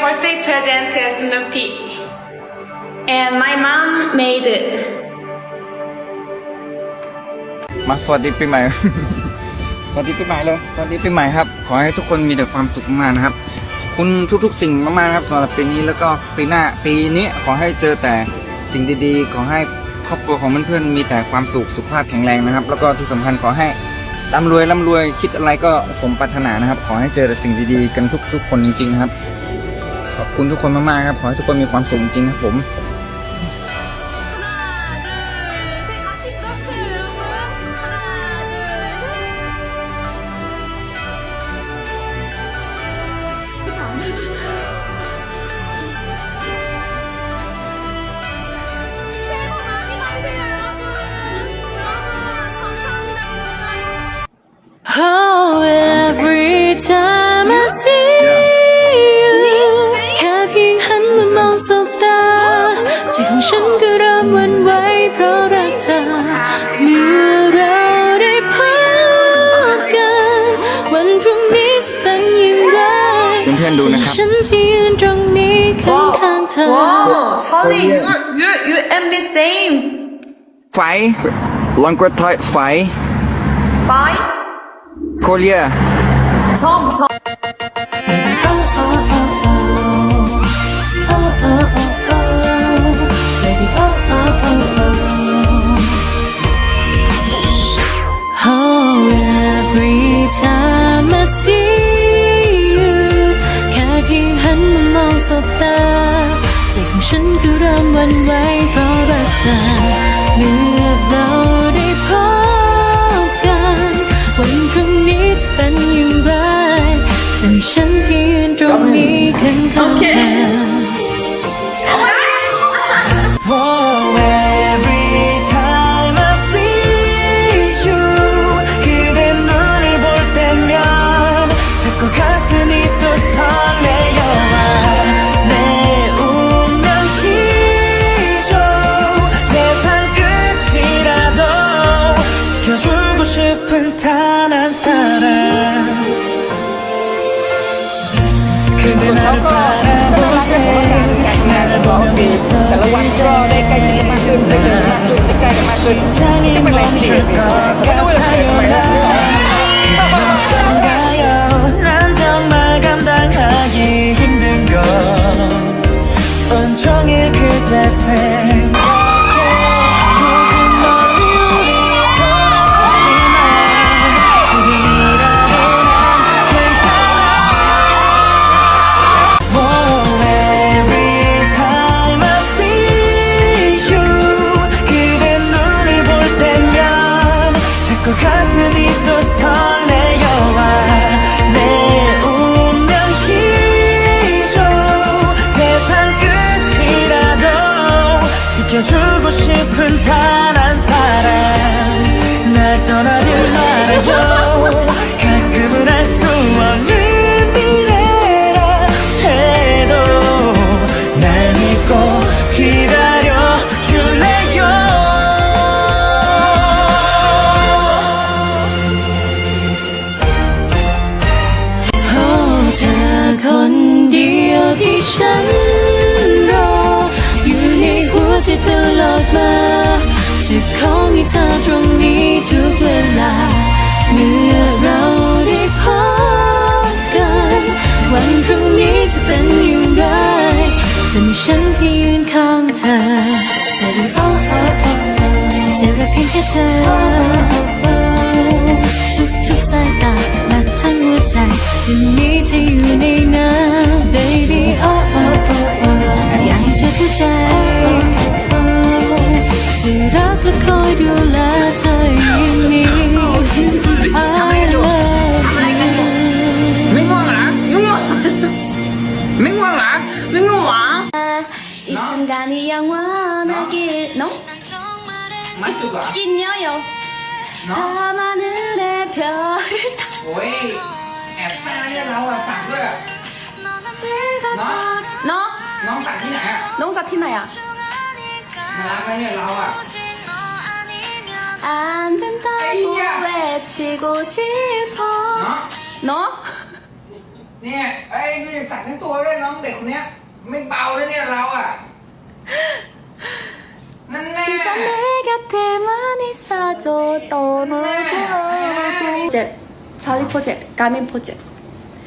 birthday present to Snoopy. And my mom made it. มาสวัสดีปีใหม่ สวัสดีปีใหม่เลย สวัสดีปีใหม่ครับ ขอให้ทุกคนมีแต่ความสุขมากๆนะครับ คุณทุกๆสิ่งมากๆนะครับสำหรับปีนี้แล้วก็ปีหน้าปีนี้ขอให้เจอแต่สิ่งดีๆ ขอให้ครอบครัวของเพื่อนๆมีแต่ความสุขสุขภาพแข็งแรงนะครับ แล้วก็ที่สำคัญขอให้ร่ำรวยร่ำรวยคิดอะไรก็สมปรารถนานะครับ ขอให้เจอแต่สิ่งดีๆ กันทุกๆคนจริงๆครับ ขอบคุณทุกคนมากๆครับ ขอให้ทุกคนมีความสุขจริงๆครับผม นๆดูนะครับจะมีฉันที่ยืนตรงนี้ข้างๆเธอ Wow, Charlie, you you you and me same. ไฟลองกดทอยไฟ Bye. โคเรีย처음 ฉันก็เริ่มหวันไหวเพราะรักเธอเมื่อเราได้พบกัน วันพรุ่งนี้จะเป็นอย่างไรจะมีฉันที่ยืนตรงนี้ข้างๆเธอ เขาก็น่ารักาแลนผมก็ต่านงกันนะแต่ละวันก็ได้ใกล้ชิดกันมากขึ้นได้เจอ 가끔은 알 수 없는 미래라 해도 날 믿고 기다려줄래요? 어, 작은 디 어디션로 유니 후지 들러봐. 즉흥이 찾아온 이 두배. แค่เธอ ทุกทุกสายตาและทั้งหัวใจจะมีเธออยู่ในนั้น baby oh oh oh อยากให้เธอเข้าใจจะรักและคอยดูแลเธออย่างนี้ I love you ไม่ง่วงหรอไม่ง่วงไม่ง่วงหรอไม่ง่วงหรออีสันดานี่ยังว่านากิน้อง มันจุกเหรอ กินเยอะอยู่เนาะ พามาเนื้อแโอ้ยแอบแฟเรื่อเราอะสั่ด้วยนาะเนาะน้องสั่ที่ไหนอะน้องสัที่ไหนอะมาร้านไหมเนี่ยเราอะ อันเป็นตาบูเวชิโชิโตเนาะ เนาะเนี่ยไอ้ยนี่ส่งทั้งตัวด้ยน้องเด็กคนนี้ไม่เบาเลยเนี่ยเราอะ 네. 예. 이제 자리 포제, 가민 포제.